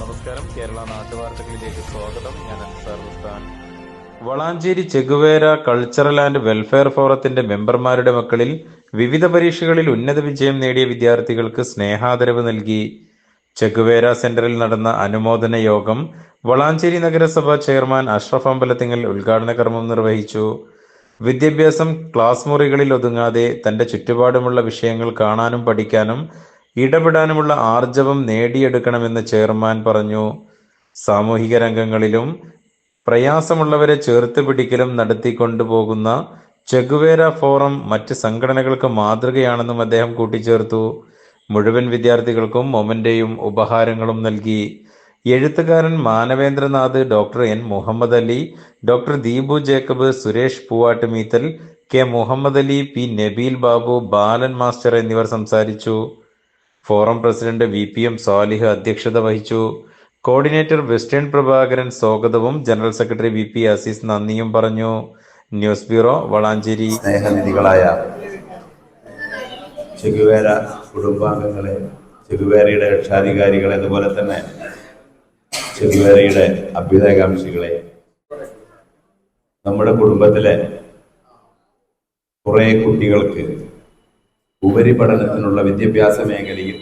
നമസ്കാരം. കേരള നാട്ടുവാർത്തകളിലേക്ക് സ്വാഗതം. ഞാൻ Ansar Valanchery Che Guevara cultural and welfare ഫോറത്തിന്റെ മെമ്പർമാരുടെ മക്കളിൽ വിവിധ പരീക്ഷകളിൽ ഉന്നത വിജയം നേടിയ വിദ്യാർത്ഥികൾക്ക് സ്നേഹാദരവ് നൽകി. ചെഗുവേര സെന്ററിൽ നടന്ന അനുമോദന യോഗം വളാഞ്ചേരി നഗരസഭ ചെയർമാൻ അഷ്റഫ് അമ്പലത്തിങ്ങൽ ഉദ്ഘാടന കർമ്മം നിർവഹിച്ചു. വിദ്യാഭ്യാസം ക്ലാസ് മുറികളിൽ ഒതുങ്ങാതെ തന്റെ ചുറ്റുപാടുമുള്ള വിഷയങ്ങൾ കാണാനും പഠിക്കാനും ഇടപെടാനുമുള്ള ആർജവം നേടിയെടുക്കണമെന്ന് ചെയർമാൻ പറഞ്ഞു. സാമൂഹിക രംഗങ്ങളിലും പ്രയാസമുള്ളവരെ ചേർത്ത് പിടിക്കലും നടത്തിക്കൊണ്ടുപോകുന്ന ചെഗുവേര ഫോറം മറ്റ് സംഘടനകൾക്ക് മാതൃകയാണെന്നും അദ്ദേഹം കൂട്ടിച്ചേർത്തു. മുഴുവൻ വിദ്യാർത്ഥികൾക്കും മൊമന്റെയും ഉപഹാരങ്ങളും നൽകി. എഴുത്തുകാരൻ Manavendranath doctor N. Muhammad Ali doctor Deepu Jacob Suresh Poovattu Meethal K. Muhammad Ali P. Nabeel Babu Balan master എന്നിവർ സംസാരിച്ചു. Forum president V P M Salih അധ്യക്ഷത വഹിച്ചു. കോർഡിനേറ്റർ വെസ്റ്റേൺ പ്രഭാകരൻ സ്വാഗതവും general secretary V P Azeez നന്ദിയും പറഞ്ഞു. News bureau Valanchery. സ്നേഹനിധികളായ Che Guevara കുടുംബാംഗങ്ങളെ ചെഗുവേരയുടെ രക്ഷാധികാരികളെ അതുപോലെ തന്നെ ചെഗുവേരയുടെ അഭ്യുദയകാംക്ഷികളെ നമ്മുടെ കുടുംബത്തിലെ കുറെ കുട്ടികൾക്ക് ഉപരിപഠനത്തിനുള്ള വിദ്യാഭ്യാസ മേഖലയിൽ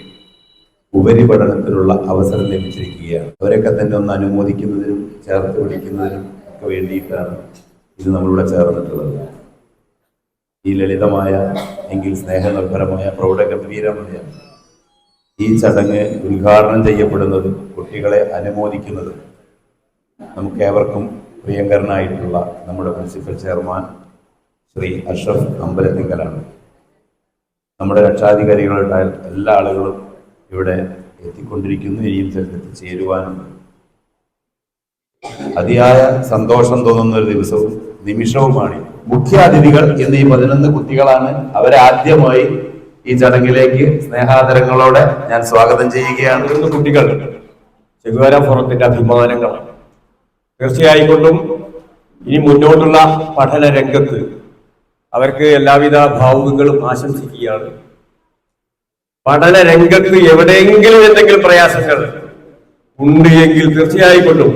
ഉപരിപഠനത്തിനുള്ള അവസരം ലഭിച്ചിരിക്കുകയാണ്. അവരൊക്കെ തന്നെ ഒന്ന് അനുമോദിക്കുന്നതിനും ചേർത്ത് പിടിക്കുന്നതിനും ഒക്കെ വേണ്ടിയിട്ടാണ് ഇത് നമ്മളിവിടെ ചേർന്നിട്ടുള്ളത്. ഈ ലളിതമായ എങ്കിൽ സ്നേഹനിർഭരമായ പ്രൗഢഗംഭീരമായ ഈ ചടങ്ങ് ഉദ്ഘാടനം ചെയ്യപ്പെടുന്നത് കുട്ടികളെ അനുമോദിക്കുന്നത് നമുക്ക് ഏവർക്കും പ്രിയങ്കരനായിട്ടുള്ള നമ്മുടെ മുനിസിപ്പൽ ചെയർമാൻ ശ്രീ അഷ്റഫ് അമ്പലത്തിങ്കലാണ്. നമ്മുടെ രക്ഷാധികാരികളുടെ എല്ലാ ആളുകളും ഇവിടെ എത്തിക്കൊണ്ടിരിക്കുന്നു. ഇനിയും സ്ഥലത്ത് ചേരുവാനും അതിയായ സന്തോഷം തോന്നുന്ന ഒരു ദിവസവും നിമിഷവുമാണ്. മുഖ്യ അതിഥികൾ ഈ പതിനൊന്ന് കുട്ടികളാണ് അവരെ ആദ്യമായി ഈ ചടങ്ങിലേക്ക് സ്നേഹാദരങ്ങളോടെ ഞാൻ സ്വാഗതം ചെയ്യുകയാണ്. കുട്ടികൾ ചെഗുവേര ഫോറത്തിന്റെ അഭിമാനങ്ങളാണ് തീർച്ചയായിക്കൊണ്ടും ഇനി മുന്നോട്ടുള്ള പഠന രംഗത്ത് അവർക്ക് എല്ലാവിധ ഭാവുകങ്ങളും ആശംസിക്കുകയാണ്. പഠന രംഗത്ത് എവിടെയെങ്കിലും എന്തെങ്കിലും പ്രയാസങ്ങൾ ഉണ്ട് എങ്കിൽ തീർച്ചയായിക്കൊണ്ടും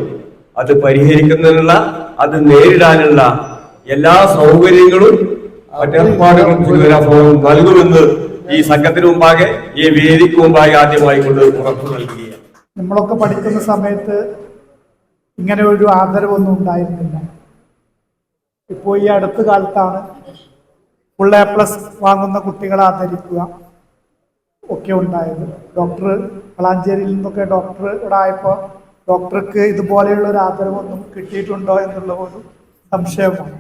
അത് പരിഹരിക്കുന്നതിനുള്ള അത് നേരിടാനുള്ള എല്ലാ സൗകര്യങ്ങളും മറ്റേർപ്പാടുകളും തിരുവനന്തപുരം നൽകുമെന്ന് ഈ സംഘത്തിന് മുമ്പാകെ ഈ വേദിക്ക് മുമ്പാകെ ആദ്യമായി കൊണ്ട് ഉറപ്പു നൽകുകയാണ്. നമ്മളൊക്കെ പഠിക്കുന്ന സമയത്ത് ഇങ്ങനെ ഒരു ആദരവൊന്നും ഉണ്ടായിരുന്നില്ല. ഇപ്പോ ഈ അടുത്ത കാലത്താണ് ഫുൾ എ പ്ലസ് വാങ്ങുന്ന കുട്ടികളെ ആദരിക്കുക. ഒക്കെ ഉണ്ടായത്. ഡോക്ടർ വളാഞ്ചേരിയിൽ നിന്നൊക്കെ ഡോക്ടർ ഇവിടെ ആയപ്പോൾ ഡോക്ടർക്ക് ഇതുപോലെയുള്ള ഒരു ആദരവൊന്നും കിട്ടിയിട്ടുണ്ടോ എന്നുള്ള ഒരു സംശയമാണ്.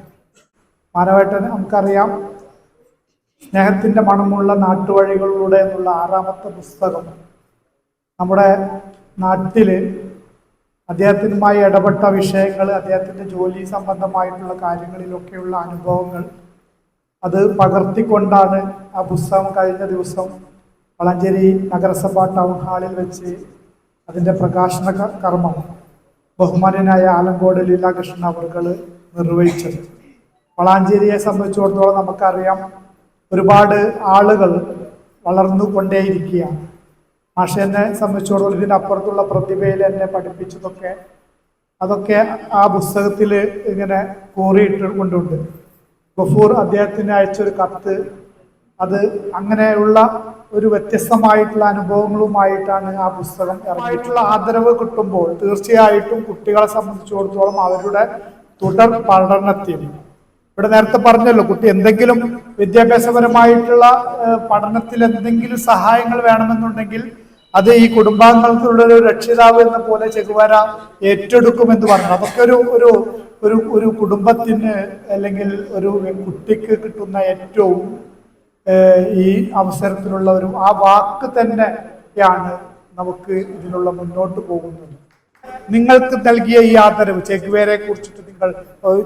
മാനവേട്ടൻ നമുക്കറിയാം സ്നേഹത്തിന്റെ മണമുള്ള നാട്ടുവഴികളിലൂടെ എന്നുള്ള ആറാമത്തെ പുസ്തകം നമ്മുടെ നാട്ടിൽ അദ്ദേഹത്തിനുമായി ഇടപെട്ട വിഷയങ്ങൾ അദ്ദേഹത്തിന്റെ ജോലി സംബന്ധമായിട്ടുള്ള കാര്യങ്ങളിലൊക്കെയുള്ള അനുഭവങ്ങൾ അത് പകർത്തിക്കൊണ്ടാണ് ആ പുസ്തകം കഴിഞ്ഞ ദിവസം വളഞ്ചേരി നഗരസഭ ടൗൺ ഹാളിൽ വെച്ച് അതിന്റെ പ്രകാശന കർമ്മം ബഹുമാനനായ ആലങ്കോട് ലീലാകൃഷ്ണൻ അവർകൾ നിർവഹിച്ചത്. വളാഞ്ചേരിയെ സംബന്ധിച്ചിടത്തോളം നമുക്കറിയാം ഒരുപാട് ആളുകൾ വളർന്നു കൊണ്ടേയിരിക്കുകയാണ് മാഷെന്നെ സംബന്ധിച്ചിടത്തോളം ഇതിനപ്പുറത്തുള്ള പ്രതിഭയിൽ എന്നെ പഠിപ്പിച്ചതൊക്കെ അതൊക്കെ ആ പുസ്തകത്തിൽ ഇങ്ങനെ കോറിയിട്ട് കൊണ്ടുണ്ട്. ഗഫൂർ അദ്ദേഹത്തിന് അയച്ചൊരു കത്ത്. അത് അങ്ങനെയുള്ള ഒരു വ്യത്യസ്തമായിട്ടുള്ള അനുഭവങ്ങളുമായിട്ടാണ് ആ പുസ്തകം ഇറങ്ങിയിട്ടുള്ള ആദരവ് കിട്ടുമ്പോൾ തീർച്ചയായിട്ടും കുട്ടികളെ സംബന്ധിച്ചിടത്തോളം അവരുടെ തുടർ പഠനത്തിന്. ഇവിടെ നേരത്തെ പറഞ്ഞല്ലോ കുട്ടി എന്തെങ്കിലും വിദ്യാഭ്യാസപരമായിട്ടുള്ള പഠനത്തിൽ എന്തെങ്കിലും സഹായങ്ങൾ വേണമെന്നുണ്ടെങ്കിൽ അത് ഈ കുടുംബാംഗങ്ങൾക്കുള്ള ഒരു രക്ഷിതാവ് എന്ന പോലെ ചെകുവര ഏറ്റെടുക്കുമെന്ന് പറഞ്ഞു അതൊക്കെ ഒരു ഒരു ഒരു ഒരു കുടുംബത്തിന് അല്ലെങ്കിൽ ഒരു കുട്ടിക്ക് കിട്ടുന്ന ഏറ്റവും ഈ അവസരത്തിലുള്ള ഒരു ആ വാക്ക് തന്നെയാണ് നമുക്ക് ഇതിനുള്ള മുന്നോട്ട് പോകുന്നത്. നിങ്ങൾക്ക് നൽകിയ ഈ ആദരവ് ചെകുവേരെ കുറിച്ചിട്ട് നിങ്ങൾ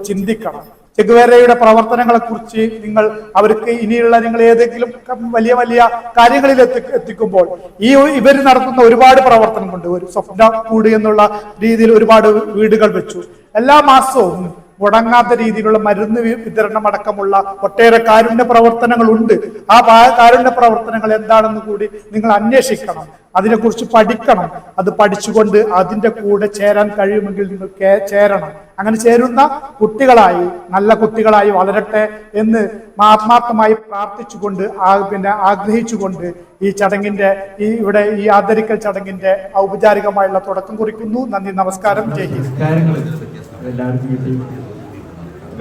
ചിന്തിക്കണം. ചെഗുവേരയുടെ പ്രവർത്തനങ്ങളെ കുറിച്ച് നിങ്ങൾ അവർക്ക് ഇനിയുള്ള നിങ്ങൾ ഏതെങ്കിലും വലിയ വലിയ കാര്യങ്ങളിൽ എത്തി എത്തിക്കുമ്പോൾ ഈ ഇവർ നടത്തുന്ന ഒരുപാട് പ്രവർത്തനമുണ്ട് ഒരു സ്വപ്ന കൂടി എന്നുള്ള രീതിയിൽ ഒരുപാട് വീടുകൾ വെച്ചു. എല്ലാ മാസവും മുടങ്ങാത്ത രീതിയിലുള്ള മരുന്ന് വിതരണം അടക്കമുള്ള ഒട്ടേറെ കാരുണ്യ പ്രവർത്തനങ്ങളുണ്ട്. ആ കാരുണ്യ പ്രവർത്തനങ്ങൾ എന്താണെന്ന് കൂടി നിങ്ങൾ അന്വേഷിക്കണം. അതിനെക്കുറിച്ച് പഠിക്കണം. അത് പഠിച്ചുകൊണ്ട് അതിന്റെ കൂടെ ചേരാൻ കഴിയുമെങ്കിൽ നിങ്ങൾ ചേരണം. അങ്ങനെ ചേരുന്ന കുട്ടികളായി നല്ല കുട്ടികളായി വളരട്ടെ എന്ന് ആത്മാർത്ഥമായി പ്രാർത്ഥിച്ചുകൊണ്ട് പിന്നെ ആഗ്രഹിച്ചുകൊണ്ട് ഈ ചടങ്ങിന്റെ ഈ ഇവിടെ ഈ ആദരിക്കൽ ചടങ്ങിന്റെ ഔപചാരികമായുള്ള തുടക്കം കുറിക്കുന്നു. നന്ദി നമസ്കാരം. ജയ്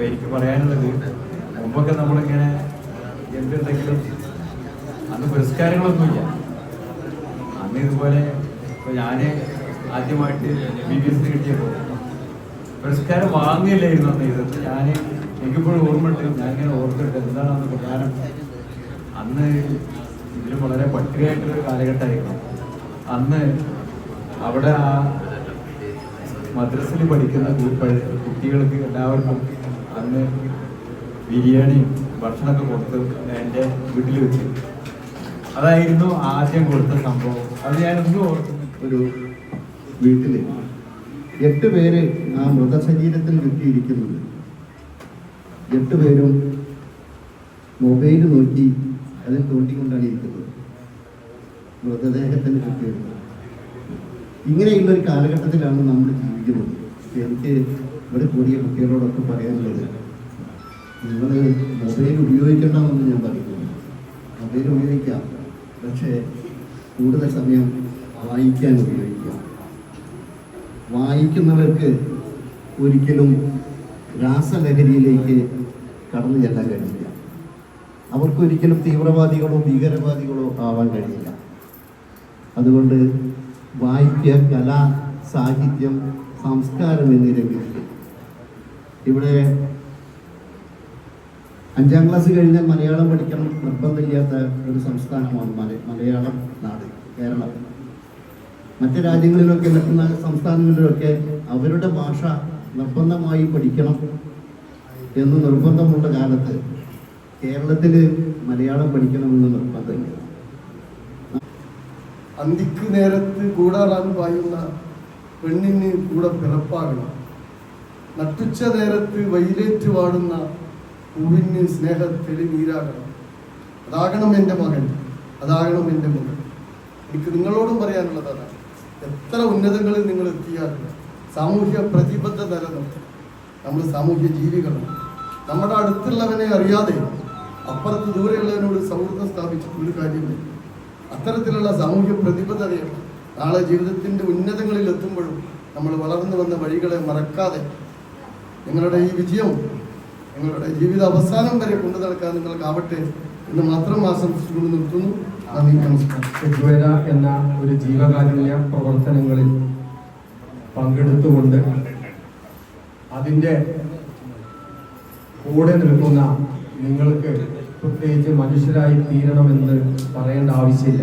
എനിക്ക് പറയാനുള്ളത് മുമ്പൊക്കെ നമ്മളിങ്ങനെ എന്തുണ്ടെങ്കിലും അന്ന് പുരസ്കാരങ്ങളൊന്നുമില്ല. അന്ന് ഇതുപോലെ ഞാൻ ആദ്യമായിട്ട് ബി ബി എസ് കിട്ടിയപ്പോൾ പുരസ്കാരം വാങ്ങിയില്ലായിരുന്നു അന്ന് ഇത്. ഞാൻ എനിക്കിപ്പോഴും ഓർമ്മയുണ്ട്. ഞാൻ ഇങ്ങനെ ഓർത്തിട്ട് എന്താണെന്ന് പ്രധാനം? അന്ന് ഇതിൽ വളരെ പട്ടികയായിട്ടൊരു കാലഘട്ടമായിരുന്നു. അന്ന് അവിടെ ആ മദ്രസിൽ പഠിക്കുന്ന കുട്ടികൾക്ക് എല്ലാവർക്കും അന്ന് ബിരിയാണിയും ഭക്ഷണമൊക്കെ കൊടുത്ത് എന്റെ വീട്ടിൽ വെച്ച്. അതായിരുന്നു ആദ്യം കൊടുത്ത സംഭവം. അത് ഞാൻ ഒന്നും ഓർക്കുന്നു ഒരു വീട്ടിൽ എട്ട് പേര് ആ മൃതശരീരത്തിൽ കിട്ടിയിരിക്കുന്നത് എട്ട് പേരും മൊബൈൽ നോക്കി അതിൽ തോട്ടിക്കൊണ്ടാണ് ഇരിക്കുന്നത് മൃതദേഹത്തിന് കിട്ടിയത്. ഇങ്ങനെയുള്ള ഒരു കാലഘട്ടത്തിലാണ് നമ്മൾ ജീവിക്കുന്നത്. എനിക്ക് ഇവിടെ കൂടിയ കുട്ടികളോടൊക്കെ പറയാനുള്ളത് നിങ്ങൾ മൊബൈൽ ഉപയോഗിക്കണമെന്ന് ഞാൻ പറയുന്നു മൊബൈൽ ഉപയോഗിക്കാം. പക്ഷേ കൂടുതൽ സമയം വായിക്കാൻ ഉപയോഗിക്കുക. വായിക്കുന്നവർക്ക് ഒരിക്കലും രാസലഹരിയിലേക്ക് കടന്നു ചെല്ലാൻ കഴിയില്ല. അവർക്കൊരിക്കലും തീവ്രവാദികളോ ഭീകരവാദികളോ ആവാൻ കഴിയില്ല. അതുകൊണ്ട് വായിക്കുക കല സാഹിത്യം സംസ്കാരം എന്നീ രംഗത്ത് ഇവിടെ അഞ്ചാം ക്ലാസ് കഴിഞ്ഞാൽ മലയാളം പഠിക്കണം നിർബന്ധമില്ലാത്ത ഒരു സംസ്ഥാനമാണ് മല മലയാളം നാട്. കേരളം. മറ്റ് രാജ്യങ്ങളിലൊക്കെ മറ്റുന്ന സംസ്ഥാനങ്ങളിലൊക്കെ അവരുടെ ഭാഷ നിർബന്ധമായി പഠിക്കണം എന്ന് നിർബന്ധമുള്ള കാലത്ത് കേരളത്തിൽ മലയാളം പഠിക്കണമെന്ന് നിർബന്ധം അന്തിക്ക് നേരത്ത് കൂടാറാൻ പായുന്ന പെണ്ണിന് കൂടെ പിറപ്പാകണം. നട്ടുച്ച നേരത്ത് വൈലേറ്റ് വാടുന്ന പൂവിന് സ്നേഹത്തിൽ നീരാകണം. അതാകണം എന്റെ മകൻ. അതാകണം എന്റെ മകൻ. എനിക്ക് നിങ്ങളോടും പറയാനുള്ളത് അതാണ് എത്ര ഉന്നതങ്ങളിൽ നിങ്ങൾ എത്തിയാലും സാമൂഹ്യ പ്രതിബദ്ധത നമ്മൾ സാമൂഹ്യ ജീവികളാണ്. നമ്മുടെ അടുത്തുള്ളവനെ അറിയാതെ അപ്പുറത്ത് ദൂരെയുള്ളവനോട് സൗഹൃദം സ്ഥാപിച്ചിട്ട് ഒരു കാര്യമില്ല. അത്തരത്തിലുള്ള സാമൂഹ്യ പ്രതിബദ്ധതയാണ് നാളെ ജീവിതത്തിന്റെ ഉന്നതങ്ങളിൽ എത്തുമ്പോഴും നമ്മൾ വളർന്നു വന്ന വഴികളെ മറക്കാതെ നിങ്ങളുടെ ഈ വിജയം നിങ്ങളുടെ ജീവിത അവസാനം വരെ കൊണ്ടു നടക്കാൻ നിങ്ങൾക്കാവട്ടെ എന്ന് മാത്രം ആശംസിച്ചുകൊണ്ട് നിർത്തുന്നു. നന്ദി എന്ന ഒരു ജീവകാരുണ്യ പ്രവർത്തനങ്ങളിൽ പങ്കെടുത്തുകൊണ്ട് അതിന്റെ കൂടെ നിൽക്കുന്ന നിങ്ങൾക്ക് പ്രത്യേകിച്ച് മനുഷ്യരായി തീരണമെന്ന് പറയേണ്ട ആവശ്യമില്ല.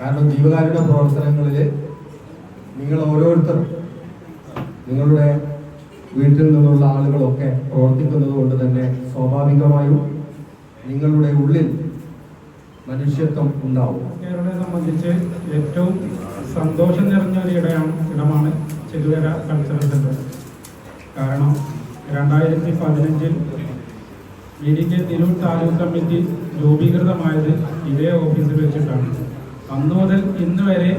കാരണം ജീവകാരുണ്യ പ്രവർത്തനങ്ങളിൽ നിങ്ങൾ ഓരോരുത്തരും നിങ്ങളുടെ വീട്ടിൽ നിന്നുള്ള ആളുകളൊക്കെ പ്രവർത്തിക്കുന്നത് കൊണ്ട് തന്നെ സ്വാഭാവികമായും നിങ്ങളുടെ ഉള്ളിൽ മനുഷ്യത്വം ഉണ്ടാവും. കേരളത്തെ സംബന്ധിച്ച് ഏറ്റവും സന്തോഷം നിറഞ്ഞ ഒരു ഇടയാണ് ഇടമാണ് ചെറുകര കൾച്ചറൽ സെന്റർ കാരണം രണ്ടായിരത്തി പതിനഞ്ചിൽ എനിക്ക് തിരൂർ താലൂക്ക് കമ്മിറ്റി രൂപീകൃതമായത് ഇതേ ഓഫീസിൽ വെച്ചിട്ടാണ്. അന്നു മുതൽ ഇന്ന് വരെ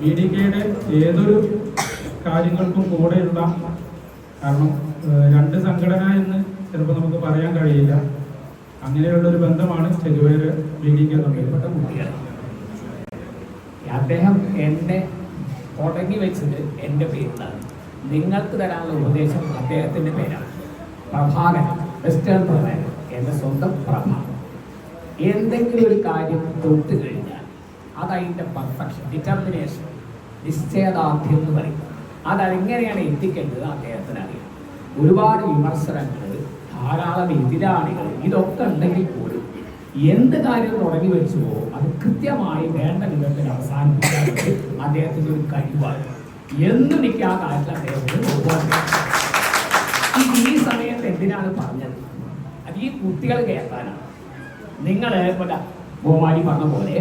ബി ഡി കെയുടെ ഏതൊരു കാര്യങ്ങൾക്കും കൂടെയുള്ള കാരണം രണ്ട് സംഘടന എന്ന് ചിലപ്പോൾ നമുക്ക് പറയാൻ കഴിയില്ല. അങ്ങനെയുള്ള ഒരു ബന്ധമാണ് ചെറുപേര് തമ്മിൽപ്പെട്ട അദ്ദേഹം എന്നെ തുടങ്ങി വെച്ചത് എന്റെ പേരിലാണ്. നിങ്ങൾക്ക് തരാനുള്ള ഉപദേശം അദ്ദേഹത്തിന്റെ പേരാണ്. പ്രഭാകരൻ വെസ്റ്റേൺ പ്രഭാകരൻ എന്റെ സ്വന്തം പ്രഭാകരൻ എന്തെങ്കിലും ഒരു കാര്യം തൊട്ട് കഴിഞ്ഞാൽ അതതിന്റെ പെർഫെക്ഷൻ ഡിറ്റർമിനേഷൻ നിശ്ചയദാർഢ്യം എന്ന് പറയും. അതെങ്ങനെയാണ് എത്തിക്കേണ്ടത് അദ്ദേഹത്തിന് അറിയാം ഒരുപാട് വിമർശനങ്ങൾ ധാരാളം എതിരാളികൾ ഇതൊക്കെ ഉണ്ടെങ്കിൽ പോലും എന്ത് കാര്യം തുടങ്ങി വെച്ചുവോ അത് കൃത്യമായി വേണ്ട വിധത്തിൽ അവസാനിപ്പിക്കാൻ അദ്ദേഹത്തിന്റെ ഒരു കഴിവാണ്. എന്ന് എനിക്ക് ആ കാര്യത്തിൽ അദ്ദേഹത്തിന്. ഈ സമയത്ത് എന്തിനാണ് പറഞ്ഞത്? അത് ഈ കുട്ടികൾ കേൾക്കാനാണ്. നിങ്ങൾ ഇവിടെ ബഹുമാനി പറഞ്ഞ പോലെ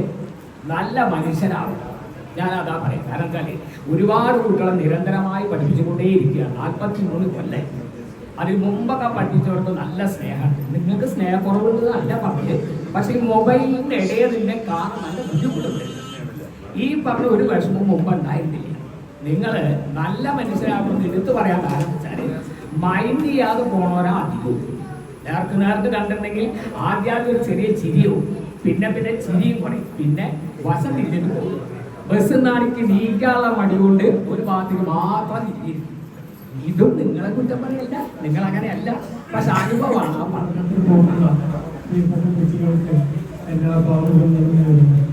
നല്ല മനുഷ്യനാവുക ഞാൻ അതാ പറയാം. കാരണം വെച്ചാൽ ഒരുപാട് കുട്ടികളെ നിരന്തരമായി പഠിപ്പിച്ചുകൊണ്ടേയിരിക്കുകയാണ്. നാൽപ്പത്തി മൂന്ന് കൊല്ലം. അതിന് മുമ്പൊക്കെ പഠിച്ചവർക്ക് നല്ല സ്നേഹമുണ്ട്. നിങ്ങൾക്ക് സ്നേഹക്കുറവുണ്ട് അല്ല പറഞ്ഞത്. പക്ഷെ ഈ മൊബൈലിന്റെ ഇടയിൽ നിന്നെ നല്ല ബുദ്ധിമുട്ടുണ്ട്. ഈ പറഞ്ഞ ഒരു വിഷമം മുമ്പ് ഉണ്ടായിരുന്നില്ല. നിങ്ങൾ നല്ല മനുഷ്യരാകുമെന്ന് എടുത്തു പറയാൻ ആരംഭിച്ചാൽ മൈൻഡ് ചെയ്യാതെ പോണവരാ അധികവും. നേർക്ക് നേർക്ക് കണ്ടിട്ടുണ്ടെങ്കിൽ ആദ്യം ഒരു ചെറിയ ചിരിയും പിന്നെ പിന്നെ ചിരിയും കുറയും. പിന്നെ വശം തിരിഞ്ഞിട്ട് പോകും. ബസ് നാടിക്ക് നീക്കാനുള്ള മടി കൊണ്ട് ഒരു ഭാഗത്തേക്ക് മാത്രം തിരിഞ്ഞിരിക്കും. ഇതും നിങ്ങളെ കുറ്റം പറയല്ല. നിങ്ങൾ അങ്ങനെയല്ല പക്ഷെ അനുഭവമാണ് ആ പഠനത്തിൽ പോകുന്ന എല്ലാ ഭാവങ്ങളും